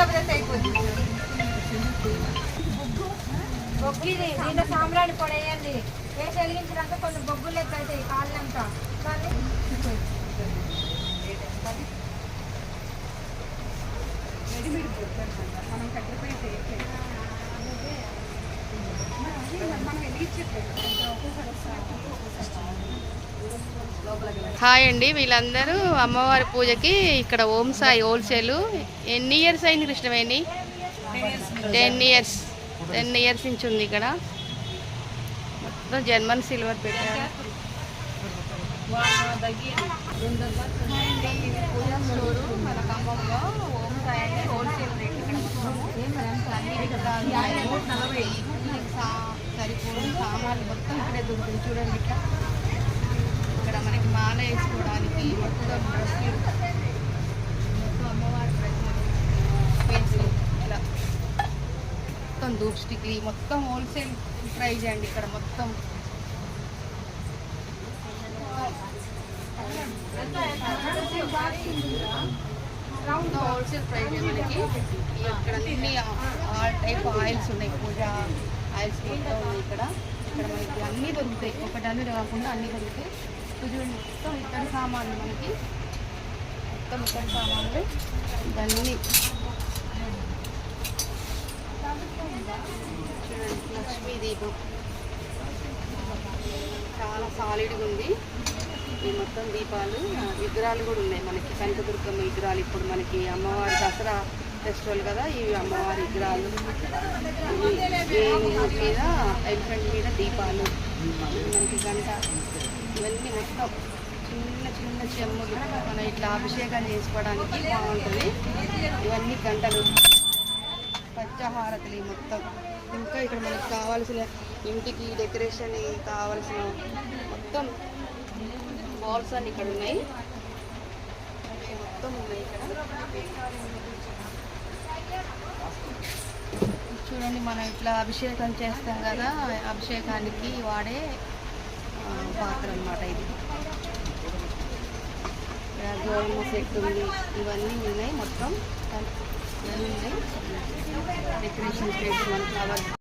డబ్బులతో అయిపోతుంది. బొగ్గు దీంట్లో సాంబ్రాణి పొడి వేయండి. వేసి వెలిగించినాక కొన్ని బొగ్గులు లెక్క అవుతాయి కాళ్ళంతా. మనం కట్టిపోయితే మనం వెళ్ళి చెప్పాము ఒక్కొక్కసారి హాయ్ అండి వీళ్ళందరూ అమ్మవారి పూజకి ఇక్కడ ఓం సాయి హోల్సేల్. ఎన్ని ఇయర్స్ అయింది Krishnaveni? Ten years ten years నుంచి ఉంది ఇక్కడ. మొత్తం జర్మన్ సిల్వర్ పెట్టారు. సరిపోయిన సామాన్లు మొత్తం ఇక్కడే దొరుకుతుంది. చూడండి ఇక్కడ. మనకి మాల వేసుకోవడానికి మొత్తం డ్రెస్సులు మొత్తం అమ్మవారి డ్రెస్సులు పెన్సిల్ ఇలా మొత్తం ధూప్ స్టిక్లు మొత్తం హోల్సేల్ ప్రైజ్ అండి ఇక్కడ మొత్తం. హోల్సేల్ ప్రైజ్ మనకి. ఇక్కడ అన్ని ఆల్ టైప్ ఆయిల్స్ ఉన్నాయి పూజ ఆయిల్స్ మొత్తం ఇక్కడ. ఇక్కడ మనకి అన్నీ దొరుకుతాయి. ఒకటి అన్నీ కాకుండా అన్నీ దొరుకుతాయి. చూడండి మొత్తం ఇత్తడి సామాన్లు మనకి. మొత్తం ఇత్తడి సామాన్లు. ఇవన్నీ. చూడండి లక్ష్మీ దీపం చాలా సాలిడ్గా ఉంది. ఈ మొత్తం దీపాలు విగ్రహాలు కూడా ఉన్నాయి మనకి. కనకదుర్గమ్మ విగ్రహాలు ఇప్పుడు మనకి అమ్మవారి దసరా ఫెస్టివల్ కదా ఇవి అమ్మవారి విగ్రహాలు. మీద ఎలిఫెంట్ మీద దీపాలు. మనకి గంట ఇవన్నీ మొత్తం చిన్న చిన్న చెమ్ములు మనం ఇట్లా అభిషేకం చేసుకోవడానికి బాగుంటుంది. ఇవన్నీ గంటలు. పచ్చహారతులు మొత్తం. ఇంకా ఇక్కడ మనకు కావాల్సిన ఇంటికి డెకరేషన్ కావాల్సిన మొత్తం బాల్స్ అన్ని ఇక్కడ ఉన్నాయి. మొత్తం ఉన్నాయి ఇక్కడ. చూడండి మనం ఇట్లా అభిషేకం చేస్తాం కదా అభిషేకానికి వాడే ఆ, పాత్ర అన్నమాట ఇది ఇక్కడ గోధుమ సెట్ ఉంది. ఇవన్నీ ఉన్నాయి మొత్తం. ఉన్నాయి. డెకరేషన్ ప్లేట్స్ మన ఫ్లవర్స్